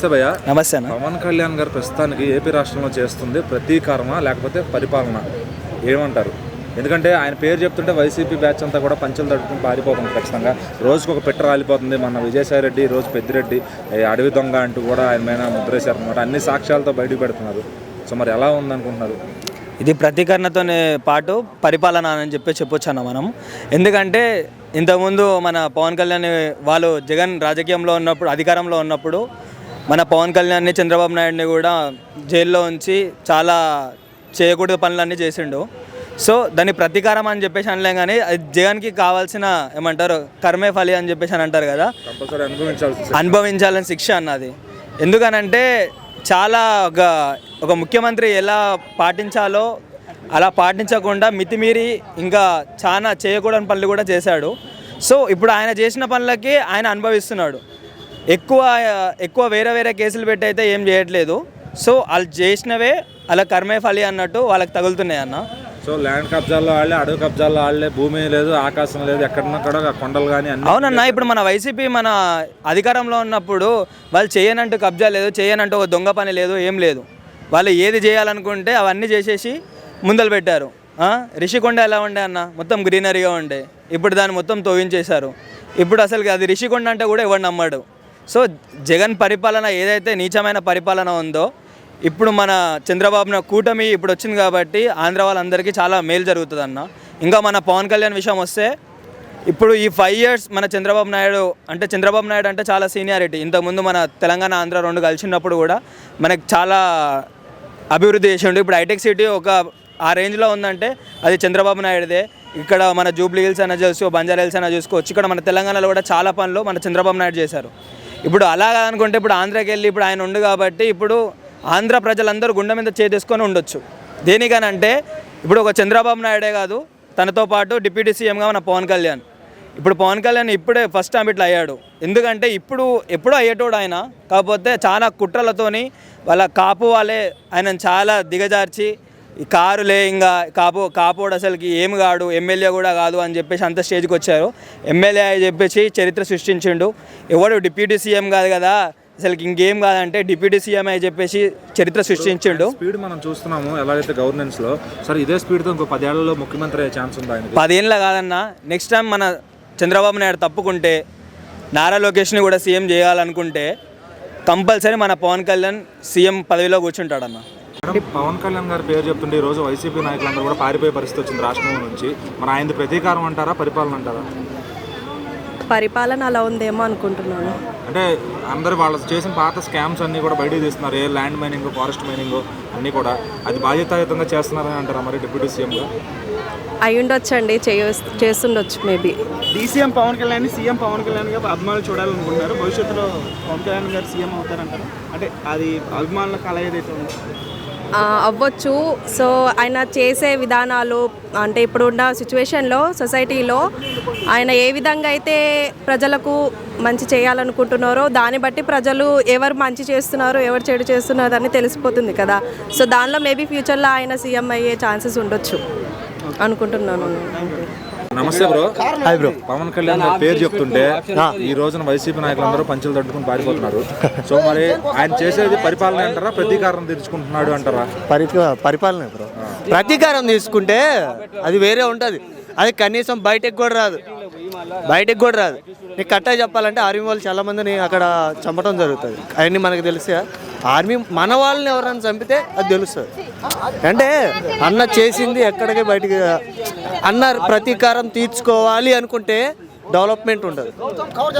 నమస్తే భయ్య. నమస్తే పవన్ కళ్యాణ్ గారు ప్రస్తుతానికి ఏపీ రాష్ట్రంలో చేస్తుంది ప్రతీకారమా లేకపోతే పరిపాలన. ఏమంటారు? ఎందుకంటే ఆయన పేరు చెప్తుంటే వైసీపీ బ్యాచ్ అంతా కూడా పంచులు తట్టుకుని పారిపోతుంది ఖచ్చితంగా. రోజుకు ఒక పెట్ట రాలిపోతుంది. మన విజయసాయి రెడ్డి రోజు పెద్దిరెడ్డి అడవి దొంగ అంటూ కూడా ఆయన మీద ముద్రేశారు అనమాట అన్ని సాక్ష్యాలతో బయటకు పెడుతున్నారు. సో మరి ఎలా ఉందనుకుంటున్నారు? ఇది ప్రతీకరణతోనే పాటు పరిపాలన అని చెప్పి చెప్పొచ్చు అన్న మనం. ఎందుకంటే ఇంతకుముందు మన పవన్ కళ్యాణ్ వాళ్ళు జగన్ రాజకీయంలో ఉన్నప్పుడు అధికారంలో ఉన్నప్పుడు మన పవన్ కళ్యాణ్ని చంద్రబాబు నాయుడిని కూడా జైల్లో ఉంచి చాలా చేయకూడదు పనులన్నీ చేసిండు. సో దాని ప్రతీకారం అని చెప్పేసి అనలేం కానీ అది జగన్కి కావాల్సిన ఏమంటారు కర్మే ఫలి అని చెప్పేసి అని అంటారు కదా. అనుభవించాలని శిక్ష. అన్నది. ఎందుకనంటే చాలా ఒక ఒక ముఖ్యమంత్రి ఎలా పాటించాలో అలా పాటించకుండా మితిమీరి ఇంకా చాలా చేయకూడని పనులు కూడా చేశాడు. సో ఇప్పుడు ఆయన చేసిన పనులకి ఆయన అనుభవిస్తున్నాడు. ఎక్కువ ఎక్కువ వేరే వేరే కేసులు పెట్టి అయితే ఏం చేయట్లేదు. సో వాళ్ళు చేసినవే అలా కర్మే ఫలి అన్నట్టు వాళ్ళకి తగులుతున్నాయి అన్న. సో ల్యాండ్ కబ్జాల్లో వాళ్ళే అడవి కబ్జాల్లో వాళ్ళే భూమి లేదు ఆకాశం లేదు ఎక్కడన్నా కూడా కొండలు కానీ అన్ని అవునన్నా ఇప్పుడు మన వైసీపీ మన అధికారంలో ఉన్నప్పుడు వాళ్ళు చేయనంటూ కబ్జా లేదు చేయనంటూ ఒక దొంగ పని లేదు ఏం లేదు. వాళ్ళు ఏది చేయాలనుకుంటే అవన్నీ చేసేసి ముందలు పెట్టారు? రిషికొండ ఎలా ఉండే అన్న? మొత్తం గ్రీనరీగా ఉండే. ఇప్పుడు దాన్ని మొత్తం తవ్వించేశారు. ఇప్పుడు అసలు అది రిషికొండ అంటే కూడా ఎవడు నమ్మాడు. సో జగన్ పరిపాలన ఏదైతే నీచమైన పరిపాలన ఉందో ఇప్పుడు మన చంద్రబాబు కూటమి ఇప్పుడు వచ్చింది కాబట్టి ఆంధ్ర వాళ్ళందరికీ చాలా మేలు జరుగుతుంది అన్న ఇంకా మన పవన్ కళ్యాణ్ విషయం వస్తే ఇప్పుడు ఈ ఫైవ్ ఇయర్స్ మన చంద్రబాబు నాయుడు అంటే చంద్రబాబు నాయుడు అంటే చాలా సీనియారిటీ ఇంతకుముందు మన తెలంగాణ ఆంధ్ర రెండు కలిసినప్పుడు కూడా మనకు చాలా అభివృద్ధి చేసిండు. ఇప్పుడు హైటెక్ సిటీ ఒక ఆ రేంజ్లో ఉందంటే అది చంద్రబాబు నాయుడుదే. ఇక్కడ మన జూబ్లీ హిల్స్ అయినా చూసుకో బంజారా హిల్స్ అయినా చూసుకోవచ్చు ఇక్కడ మన తెలంగాణలో కూడా చాలా పనులు మన చంద్రబాబు నాయుడు చేశారు. ఇప్పుడు అలా అనుకుంటే ఇప్పుడు ఆంధ్రాకి వెళ్ళి ఇప్పుడు ఆయన ఉండు కాబట్టి ఇప్పుడు ఆంధ్ర ప్రజలందరూ గుండె మీద చేతేసుకొని ఉండొచ్చు. దేనికనంటే ఇప్పుడు ఒక చంద్రబాబు నాయుడే కాదు తనతో పాటు డిప్యూటీ సీఎంగా మన పవన్ కళ్యాణ్. ఇప్పుడు పవన్ కళ్యాణ్ ఇప్పుడే ఫస్ట్ టైం ఇట్లా అయ్యాడు. ఎందుకంటే ఇప్పుడు ఎప్పుడూ అయ్యేటోడు ఆయన కాకపోతే చాలా కుట్రలతోని వాళ్ళ కాపు వాళ్ళే ఆయనను చాలా దిగజార్చి కారులే ఇంకా కాపు కాపోడు అసలుకి ఏమి కాడు ఎమ్మెల్యే కూడా కాదు అని చెప్పేసి అంత స్టేజ్కి వచ్చారు. ఎమ్మెల్యే అని చెప్పేసి చరిత్ర సృష్టించిండు. ఎవడు డిప్యూటీ సీఎం కాదు కదా అసలుకి ఇంకేం కాదంటే డిప్యూటీ సీఎం అని చెప్పేసి చరిత్ర సృష్టించిండు. స్పీడ్ మనం చూస్తున్నాము ఎలాగైతే గవర్నెన్స్లో సరే ఇదే స్పీడ్తో ఇంకో పదేళ్ళలో ముఖ్యమంత్రి అయ్యే ఛాన్స్ ఉందా పదేళ్ళ కాదన్నా నెక్స్ట్ టైం మన చంద్రబాబు నాయుడు తప్పుకుంటే నారా లోకేష్ని కూడా సీఎం చేయాలనుకుంటే కంపల్సరీ మన పవన్ కళ్యాణ్ సీఎం పదవిలో కూర్చుంటాడన్న. పవన్ కళ్యాణ్ గారి పేరు చెప్తుంటే ఈ రోజు వైసీపీ నాయకులందరూ కూడా పారిపోయే పరిస్థితి వచ్చింది రాష్ట్రం నుంచి. మరి ఆయనది ప్రతీకారం అంటారా పరిపాలన అంటారా? పరిపాలన అలా ఉందేమో అనుకుంటున్నాను. అంటే అందరు వాళ్ళు చేసిన పాత స్కామ్స్ అన్ని కూడా బయటకు తీస్తున్నారు. ఏ ల్యాండ్ మైనింగ్ ఫారెస్ట్ మైనింగ్ అన్ని కూడా. అది బాధ్యతాయుతంగా చేస్తున్నారని అంటారా మరి డిప్యూటీ సీఎంగా అయి ఉండొచ్చండి చేయ చేస్తుండొచ్చు maybe. DCM Pawan Kalyan CM Pawan Kalyan garu అభిమానులు చూడాలనుకుంటున్నారు. భవిష్యత్తులో పవన్ కళ్యాణ్ గారు సీఎం అవుతారంటారు? అంటే అది అభిమానుల కళ ఏదైతే ఉందో. అవ్వచ్చు. సో ఆయన చేసే విధానాలు అంటే ఇప్పుడున్న సిచ్యువేషన్లో సొసైటీలో ఆయన ఏ విధంగా అయితే ప్రజలకు మంచి చేయాలనుకుంటున్నారో దాన్ని బట్టి ప్రజలు ఎవరు మంచి చేస్తున్నారో ఎవరు చెడు చేస్తున్నారో అని తెలిసిపోతుంది కదా. సో దానిలో మేబీ ఫ్యూచర్లో ఆయన సీఎం అయ్యే ఛాన్సెస్ ఉండొచ్చు అనుకుంటున్నాను నమస్తే bro. Hi bro. Pawan Kalyan గారి పేరు చెప్తుంటే ఈ రోజున వైసీపీ నాయకులందరూ పంచులు తట్టుకుని పారిపోతున్నారు. సో మరి ఆయన చేసేది పరిపాలన అంటారా ప్రతీకారం తీర్చుకుంటున్నాడు అంటారా? పరి పరిపాలన బ్రో. ప్రతీకారం తీసుకుంటే అది వేరే ఉంటుంది. అది కనీసం బయటకు కూడా రాదు. బయటకు కూడా రాదు. నీకు కరెక్ట్గా చెప్పాలంటే ఆర్మీ వాళ్ళు చాలా మందిని అక్కడ చంపడం జరుగుతుంది. అవన్నీ మనకు తెలిసే ఆర్మీ మన వాళ్ళని ఎవరైనా చంపితే అది తెలుస్తుంది. అంటే అన్న చేసింది ఎక్కడికి బయటికి అన్న ప్రతీకారం తీర్చుకోవాలి అనుకుంటే డెవలప్మెంట్ ఉండదు.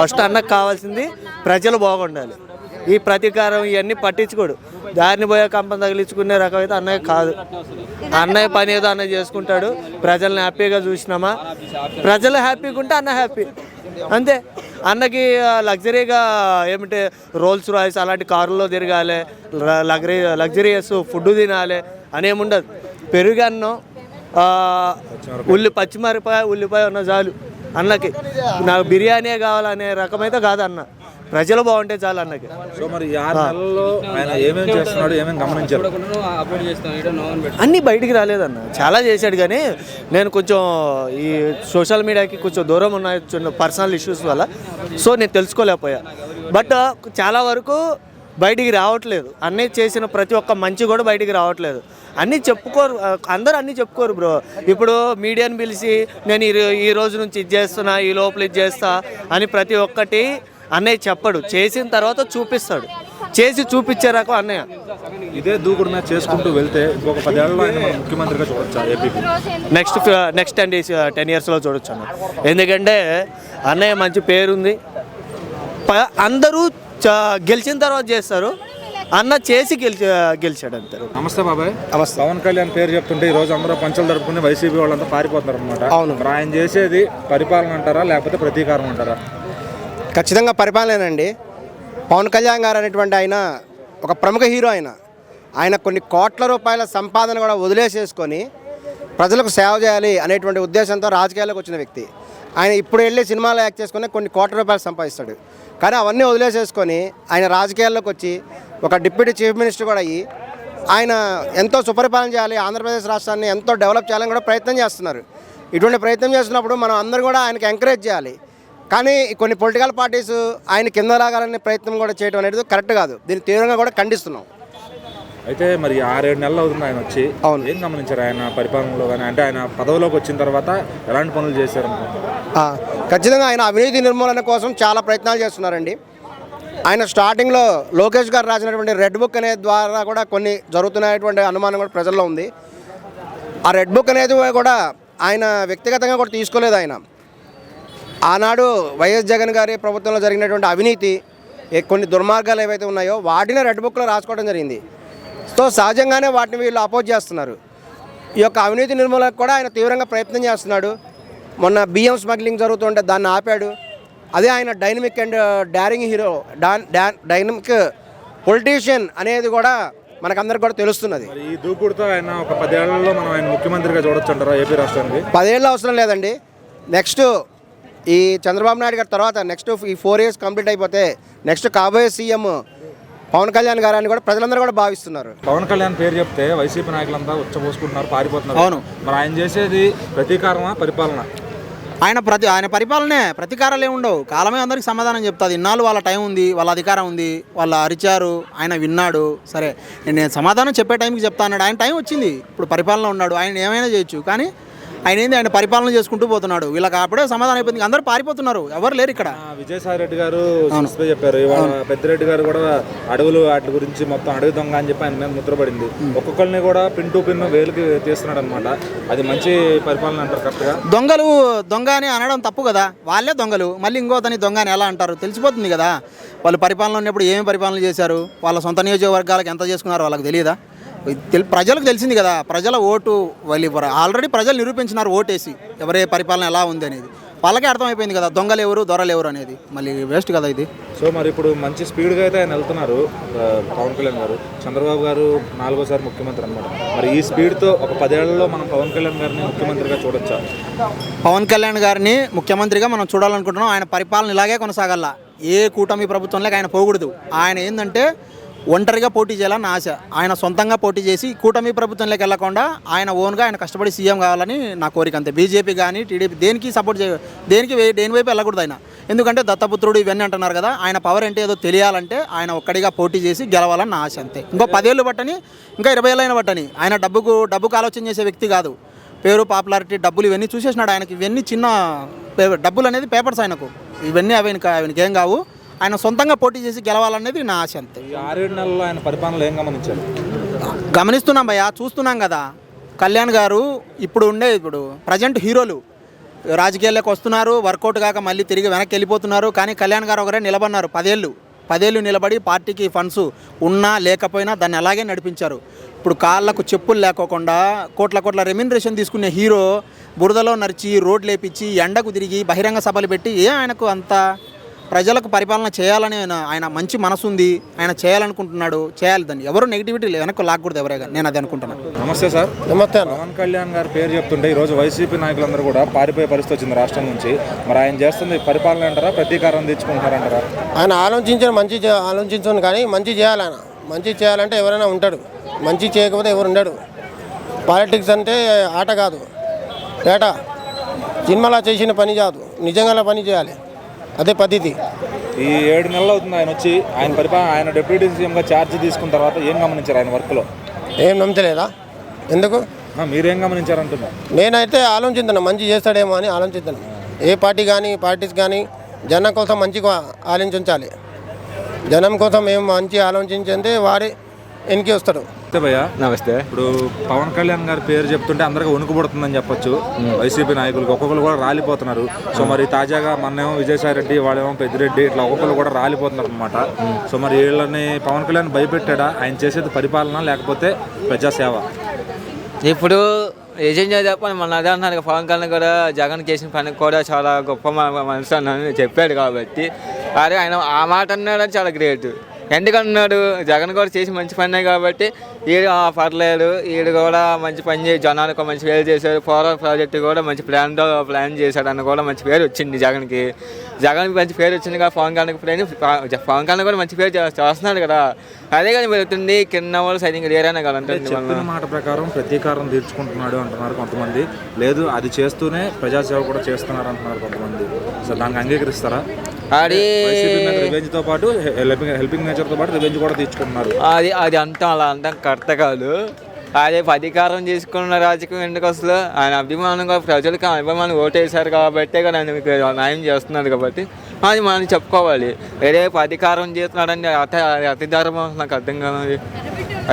ఫస్ట్ అన్నకు కావాల్సింది ప్రజలు బాగుండాలి. ఈ ప్రతీకారం ఇవన్నీ పట్టించుకోడు. దారిని పోయే కంపం తగిలించుకునే రకం అయితే అన్నయ్య కాదు. అన్నయ్య పని ఏదో అన్నయ్య చేసుకుంటాడు. ప్రజల్ని హ్యాపీగా చూసినామా? ప్రజలు హ్యాపీగా ఉంటే అన్న హ్యాపీ. అంతే. అన్నకి లగ్జరీగా ఏమిటి రోల్స్ రాయిస్ అలాంటి కారుల్లో తిరగాలి లగ్జరీ లగ్జరీయస్ ఫుడ్ తినాలి అనేముండదు పెరుగు అన్నం ఉల్లి పచ్చిమిరపాయ ఉల్లిపాయ ఉన్న చాలు అన్నకి. నాకు బిర్యానీ కావాలనే రకమైతే కాదు అన్న ప్రజలు బాగుంటే చాలు అన్నకి. సో మరి ఆయన ఏమేమి చేస్తున్నాడు ఏమేమి గమనించారు? అన్నీ బయటికి రాలేదన్న. చాలా చేశాడు కానీ నేను కొంచెం ఈ సోషల్ మీడియాకి కొంచెం దూరం ఉన్న చిన్న పర్సనల్ ఇష్యూస్ వల్ల సో నేను తెలుసుకోలేకపోయా. బట్ చాలా వరకు బయటికి రావట్లేదు. అన్నీ చేసిన ప్రతి ఒక్క మంచి కూడా బయటికి రావట్లేదు. అన్నీ చెప్పుకోరు అందరూ అన్నీ చెప్పుకోరు బ్రో. ఇప్పుడు మీడియాని పిలిచి నేను ఈ రోజు నుంచి ఇది చేస్తున్నా ఈ లోపల ఇది చేస్తా అని ప్రతి ఒక్కటి అన్నయ్య చెప్పడు. చేసిన తర్వాత చూపిస్తాడు. చేసి చూపించే రకం అన్నయ్య. ఇదే దూకుడు మీద చేసుకుంటూ వెళ్తే ఇంకొక పదేళ్ళలో ఆయన మనం ముఖ్యమంత్రిగా చూడొచ్చా ఏపీకి? Next next ten days ten ఇయర్స్లో చూడొచ్చు అన్న ఎందుకంటే అన్నయ్య మంచి పేరుంది. ప- అందరూ చ- గెలిచిన తర్వాత చేస్తారు. అన్న చేసి గెలిచి గెలిచాడు అంటారు నమస్తే బాబాయ్. నమస్తే. పవన్ కళ్యాణ్ పేరు చెప్తుంటే ఈ రోజు అందరూ పంచలు జరుపుకుని వైసీపీ వాళ్ళంతా పారిపోతున్నారు అనమాట అవును. ఆయన చేసేది పరిపాలన అంటారా లేకపోతే ప్రతీకారం అంటారా? ఖచ్చితంగా పరిపాలనేనండి పవన్ కళ్యాణ్ గారు అనేటువంటి ఆయన ఒక ప్రముఖ హీరో ఆయన. ఆయన కొన్ని కోట్ల రూపాయల సంపాదన కూడా వదిలేసేసుకొని ప్రజలకు సేవ చేయాలి అనేటువంటి ఉద్దేశంతో రాజకీయాల్లోకి వచ్చిన వ్యక్తి. ఆయన ఇప్పుడు వెళ్ళి సినిమాలో యాక్ట్ చేసుకుని కొన్ని కోట్ల రూపాయలు సంపాదిస్తాడు. కానీ అవన్నీ వదిలేసేసుకొని ఆయన రాజకీయాల్లోకి వచ్చి ఒక డిప్యూటీ చీఫ్ మినిస్టర్ కూడా అయ్యి ఆయన ఎంతో సుపరిపాలన చేయాలి ఆంధ్రప్రదేశ్ రాష్ట్రాన్ని ఎంతో డెవలప్ చేయాలని కూడా ప్రయత్నం చేస్తున్నారు. ఇటువంటి ప్రయత్నం చేస్తున్నప్పుడు మనం అందరూ కూడా ఆయనకి ఎంకరేజ్ చేయాలి. కానీ కొన్ని పొలిటికల్ పార్టీస్ ఆయన కింద లాగాలనే ప్రయత్నం కూడా చేయడం అనేది కరెక్ట్ కాదు. దీన్ని తీవ్రంగా కూడా ఖండిస్తున్నాం. అయితే మరి ఆరేడు నెలలు అవుతుంది ఆయన వచ్చి. అవును. ఏం గమనించారు ఆయన పరిపాలనలో కానీ? అంటే ఆయన పదవిలోకి వచ్చిన తర్వాత ఎలాంటి పనులు చేశారు? ఖచ్చితంగా ఆయన అవినీతి నిర్మూలన కోసం చాలా ప్రయత్నాలు చేస్తున్నారండి. ఆయన స్టార్టింగ్లో లోకేష్ గారు రాసినటువంటి రెడ్ బుక్ అనే ద్వారా కూడా కొన్ని జరుగుతున్నటువంటి అనుమానం కూడా ప్రజల్లో ఉంది. ఆ రెడ్ బుక్ అనేది కూడా ఆయన వ్యక్తిగతంగా కూడా తీసుకోలేదు ఆయన. ఆనాడు వైఎస్ జగన్ గారి ప్రభుత్వంలో జరిగినటువంటి అవినీతి కొన్ని దుర్మార్గాలు ఏవైతే ఉన్నాయో వాటిని రెడ్ బుక్లో రాసుకోవడం జరిగింది. సో సహజంగానే వాటిని వీళ్ళు అపోజ్ చేస్తున్నారు. ఈ యొక్క అవినీతి నిర్మూలనకు కూడా ఆయన తీవ్రంగా ప్రయత్నం చేస్తున్నాడు. మొన్న బియ్యం స్మగ్లింగ్ జరుగుతుంటే దాన్ని ఆపాడు. అదే ఆయన dynamic and daring hero dynamic politician అనేది కూడా మనకందరికి కూడా తెలుస్తున్నది. ఈ దూకుడుతో ఆయన ఒక పదేళ్ళలో మనం ఆయన ముఖ్యమంత్రిగా చూడొచ్చు అంటారా ఏపీ రాష్ట్రానికి? పదేళ్ళు అవసరం లేదండి. నెక్స్ట్ ఈ చంద్రబాబు నాయుడు గారి తర్వాత నెక్స్ట్ ఈ ఫోర్ ఇయర్స్ కంప్లీట్ అయిపోతే నెక్స్ట్ కాబోయే సీఎం పవన్ కళ్యాణ్ గారు అని కూడా ప్రజలందరూ కూడా భావిస్తున్నారు. పవన్ కళ్యాణ్ పేరు చెప్తే వైసీపీ నాయకులంతా ఉచ్చబోసుకుంటున్నారు పారిపోతున్నారు. అవును. మరి ఆయన చేసేది ప్రతీకారమా పరిపాలన? ఆయన ప్రతి ఆయన పరిపాలనే ప్రతీకారాలు ఏమి ఉండవు. కాలమే అందరికి సమాధానం చెప్తుంది. ఇన్నాళ్ళు వాళ్ళ టైం ఉంది వాళ్ళ అధికారం ఉంది వాళ్ళు అరిచారు ఆయన విన్నాడు. సరే నేను నేను సమాధానం చెప్పే టైంకి చెప్తా అన్నాడు. ఆయన టైం వచ్చింది. ఇప్పుడు పరిపాలన ఉన్నాడు. ఆయన ఏమైనా చేయొచ్చు. కానీ ఆయన ఏంది ఆయన పరిపాలన చేసుకుంటూ పోతున్నాడు. వీళ్ళకి అప్పుడే సమాధానం అయిపోయింది. అందరూ పారిపోతున్నారు. ఎవరు లేరు ఇక్కడ. విజయసాయి రెడ్డి గారు చెప్పారు. పెద్దిరెడ్డి గారు కూడా అడవులు వాటి గురించి మొత్తం అడవి దొంగ అని చెప్పి ఆయన మీద ముద్రపడింది ఒక్కొక్కరిని కూడా పిన్ టు పిన్ వేలుకి తీస్తున్నాడు అనమాట అది మంచి పరిపాలన అంటారు కరెక్ట్గా దొంగలు దొంగ అని అనడం తప్పు కదా? వాళ్ళే దొంగలు. మళ్ళీ ఇంకోతని దొంగ అని ఎలా అంటారు? తెలిసిపోతుంది కదా? వాళ్ళు పరిపాలన ఉన్నప్పుడు ఏమి పరిపాలన చేశారు? వాళ్ళ సొంత నియోజకవర్గాలకు ఎంత చేసుకున్నారో? వాళ్ళకి తెలియదా? తెలి ప్రజలకు తెలిసింది కదా ప్రజల ఓటు వాళ్ళు ఇవ్వరు ఆల్రెడీ ప్రజలు నిరూపించినారు ఓటేసి ఎవరే పరిపాలన ఎలా ఉంది అనేది. వాళ్ళకే అర్థమైపోయింది కదా దొంగలు ఎవరు దొరలు ఎవరు అనేది. మళ్ళీ వేస్ట్ కదా ఇది. సో మరి ఇప్పుడు మంచి స్పీడ్గా అయితే ఆయన వెళ్తున్నారు పవన్ కళ్యాణ్ గారు. చంద్రబాబు గారు నాలుగోసారి ముఖ్యమంత్రి అనమాట మరి ఈ స్పీడ్తో ఒక పదేళ్ళలో మనం పవన్ కళ్యాణ్ గారిని ముఖ్యమంత్రిగా చూడొచ్చా? పవన్ కళ్యాణ్ గారిని ముఖ్యమంత్రిగా మనం చూడాలనుకుంటున్నాం. ఆయన పరిపాలన ఇలాగే కొనసాగాల ఏ కూటమి ప్రభుత్వంలోకి ఆయన పోకూడదు. ఆయన ఏంటంటే ఒంటరిగా పోటీ చేయాలని ఆశ. ఆయన సొంతంగా పోటీ చేసి కూటమి ప్రభుత్వంలోకి వెళ్ళకుండా ఆయన ఓన్గా ఆయన కష్టపడి సీఎం కావాలని నా కోరిక అంతే. బీజేపీ కానీ టీడీపీ దేనికి సపోర్ట్ చేయ దేనికి దేని వైపు వెళ్ళకూడదు ఆయన. ఎందుకంటే దత్తపుత్రుడు ఇవన్నీ అంటున్నారు కదా ఆయన పవర్ అంటే ఏదో తెలియాలంటే ఆయన ఒక్కడిగా పోటీ చేసి గెలవాలని నా ఆశ అంతే. ఇంకో పదేళ్ళు పట్టని ఇంకా ఇరవై ఏళ్ళైన పట్టని ఆయన డబ్బుకు డబ్బుకు ఆలోచన చేసే వ్యక్తి కాదు. పేరు పాపులారిటీ డబ్బులు ఇవన్నీ చూసేసినాడు ఆయనకి. ఇవన్నీ చిన్న పే- డబ్బులు అనేది పేపర్స్ ఆయనకు. ఇవన్నీ అవి ఆయనకి ఏం కావు. ఆయన సొంతంగా పోటీ చేసి గెలవాలనేది నా ఆశ అంతే. ఆరేడు నెలల్లో ఆయన పరిపాలనలో ఏం గమనించారు? గమనిస్తున్నాం భయ్యా చూస్తున్నాం కదా. కళ్యాణ్ గారు ఇప్పుడు ఉండే ఇప్పుడు ప్రజెంట్ హీరోలు. రాజకీయాల్లోకి వస్తున్నారు వర్కౌట్ కాక మళ్ళీ తిరిగి వెనక్కి వెళ్ళిపోతున్నారు. కానీ కళ్యాణ్ గారు ఒకరే నిలబడినారు పదేళ్ళు. పదేళ్ళు నిలబడి పార్టీకి ఫండ్స్ ఉన్నా లేకపోయినా దాన్ని అలాగే నడిపించారు. ఇప్పుడు కాళ్ళకు చెప్పులు లేకోకుండా కోట్ల కోట్ల రెమ్యునరేషన్ తీసుకునే హీరో బురదలో నరిచి రోడ్లు లేపించి ఎండకు తిరిగి బహిరంగ సభలు పెట్టి ఏ ఆయనకు అంత ప్రజలకు పరిపాలన చేయాలని ఆయన ఆయన మంచి మనసు ఉంది ఆయన చేయాలనుకుంటున్నాడు చేయాలి దాన్ని. ఎవరు నెగిటివిటీ వెనక్కి లాక్కూడదు ఎవరే నేను అది అనుకుంటున్నాను నమస్తే సార్. నమస్తే పవన్ కళ్యాణ్ గారి పేరు చెప్తుంటే ఈరోజు వైసీపీ నాయకులందరూ కూడా పారిపోయే పరిస్థితి వచ్చింది రాష్ట్రం నుంచి. మరి ఆయన చేస్తుంది పరిపాలన అంటారా ప్రతీకారం తెచ్చుకుంటారంటారా ఆయన ఆలోచించిన మంచి ఆలోచించను కానీ మంచి చేయాలి ఆయన. మంచి చేయాలంటే ఎవరైనా ఉంటాడు. మంచి చేయకపోతే ఎవరు ఉండడు. పాలిటిక్స్ అంటే ఆట కాదు. ఏట? సినిమాలో చేసిన పని కాదు. నిజంగా పని చేయాలి. అదే పద్ధతి. ఈ ఏడు నెలలు అవుతుంది ఆయన వచ్చి. ఆయన పరిపాలన ఆయన డిప్యూటీ సీఎంగా ఛార్జ్ తీసుకున్న తర్వాత ఏం గమనించారు ఆయన వర్క్లో? ఏం నమ్మలేదా? ఎందుకు? మీరేం గమనించారంటున్నా? నేనైతే ఆలోచిస్తున్నాను మంచి చేస్తాడేమో అని ఆలోచిస్తున్నాను ఏ పార్టీ కానీ పార్టీస్ కానీ జనం కోసం మంచిగా ఆలోచించాలి. జనం కోసం ఏం మంచి ఆలోచించిందే వారే వెనక్కి వస్తాడు. అయితే భయ్య. నమస్తే. ఇప్పుడు పవన్ కళ్యాణ్ గారి పేరు చెప్తుంటే అందరికీ వణుకుపడుతుందని చెప్పొచ్చు. వైసీపీ నాయకులకు ఒక్కొక్కరు కూడా రాలిపోతున్నారు. సో మరి తాజాగా మొన్నేమో విజయసాయి రెడ్డి వాళ్ళేమో పెద్దిరెడ్డి ఇట్లా ఒక్కొక్కరు కూడా రాలిపోతున్నారు అనమాట సో మరి వీళ్ళని పవన్ కళ్యాణ్ భయపెట్టాడా? ఆయన చేసేది పరిపాలన లేకపోతే ప్రజాసేవ? ఇప్పుడు ఏజెంట్ చెప్పని మన అదే అంటున్నారు కదా, పవన్ కళ్యాణ్ కూడా జగన్ చేసిన పని కూడా చాలా గొప్ప మనసు అని చెప్పాడు కాబట్టి. అదే ఆయన ఆ మాట అన్నాడని చాలా గ్రేట్. ఎందుకన్నాడు? జగన్ కూడా చేసి మంచి పనే కాబట్టి "ఆ, పర్లేదు. ఈడు కూడా మంచి పని చేసి జనానికి మంచి పేరు చేశాడు. పోరాట ప్రాజెక్టు కూడా మంచి ప్లాన్తో ప్లాన్ చేశాడు అని కూడా మంచి పేరు వచ్చింది జగన్కి. జగన్కి మంచి పేరు వచ్చింది కదా పవన్ కళ్యాణ్ పేరు పవన్ కళ్యాణ్ కూడా మంచి పేరు చేస్తున్నాడు కదా. అదే కానీ పెరుగుతుంది. కింద వాళ్ళు సైనింగ్ లేరనే కదా మాట ప్రకారం ప్రతీకారం తీర్చుకుంటున్నాడు అంటున్నారు కొంతమంది. లేదు అది చేస్తూనే ప్రజాసేవ కూడా చేస్తున్నారు అంటున్నారు కొంతమంది. సో దానికి అంగీకరిస్తారా? రివెంజ్తో పాటు హెల్పింగ్ హెల్పింగ్ నేచర్తో పాటు రివెంజ్ కూడా తీర్చుకుంటున్నారు అది అది అంతా అలా అంతా కరెక్ట్ కాదు అదే అధికారం చేసుకున్న రాజకీయం ఎందుకు అసలు ఆయన అభిమానంగా ప్రజలకు అభిమానం ఓటేశారు కాబట్టి ఆయన మీకు న్యాయం చేస్తున్నాడు కాబట్టి అది మనం చెప్పుకోవాలి వేరే అధికారం చేస్తున్నాడని అత అతి ధర్మం నాకు అర్థం కాదు అది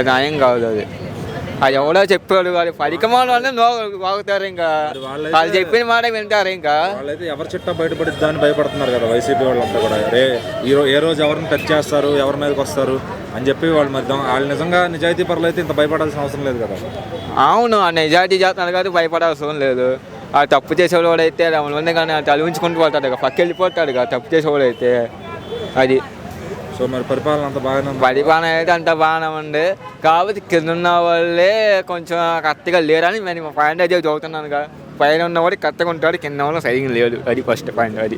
న్యాయం కాదు అది అది ఎవడో చెప్పాడు అది పరికమాలు అంటే నో వాగుతారు ఇంకా. వాళ్ళు చెప్పిన మాట వింటారు ఇంకా. వాళ్ళైతే ఎవరి చిట్టా బయటపడిద్దా అని భయపడుతున్నారు కదా వైసీపీ వాళ్ళంతా కూడా. రే ఏ రోజు ఎవరిని టచ్ చేస్తారు ఎవరి మీదకి వస్తారు అని చెప్పి వాళ్ళు మరి దొంగ- వాళ్ళు నిజంగా నిజాయితీ పరులు అయితే ఇంత భయపడాల్సిన అవసరం లేదు కదా. అవును ఆ నిజాయితీ చేస్తున్నాడు కాబట్టి భయపడాల్సిన లేదు. ఆ తప్పు చేసేవాడు అయితే ఉంది కానీ తలవించుకుంటూ పోతాడు ఇక పక్క వెళ్ళిపోతాడు ఇక తప్పు చేసేవాడు అయితే అది సో మరి పరిపాలన అంత బాగానే పరిపాలన అయితే అంత బాగానే ఉంది. కాబట్టి కింద ఉన్న వాళ్ళే కొంచెం కరెక్ట్గా లేరని నేను పాయింట్ అయితే చదువుతున్నాను కదా పైన ఉన్నవాడు కరెక్ట్గా ఉంటాడు కింద వాళ్ళు సరిగ్గా లేడు. అది ఫస్ట్ పాయింట్ అది.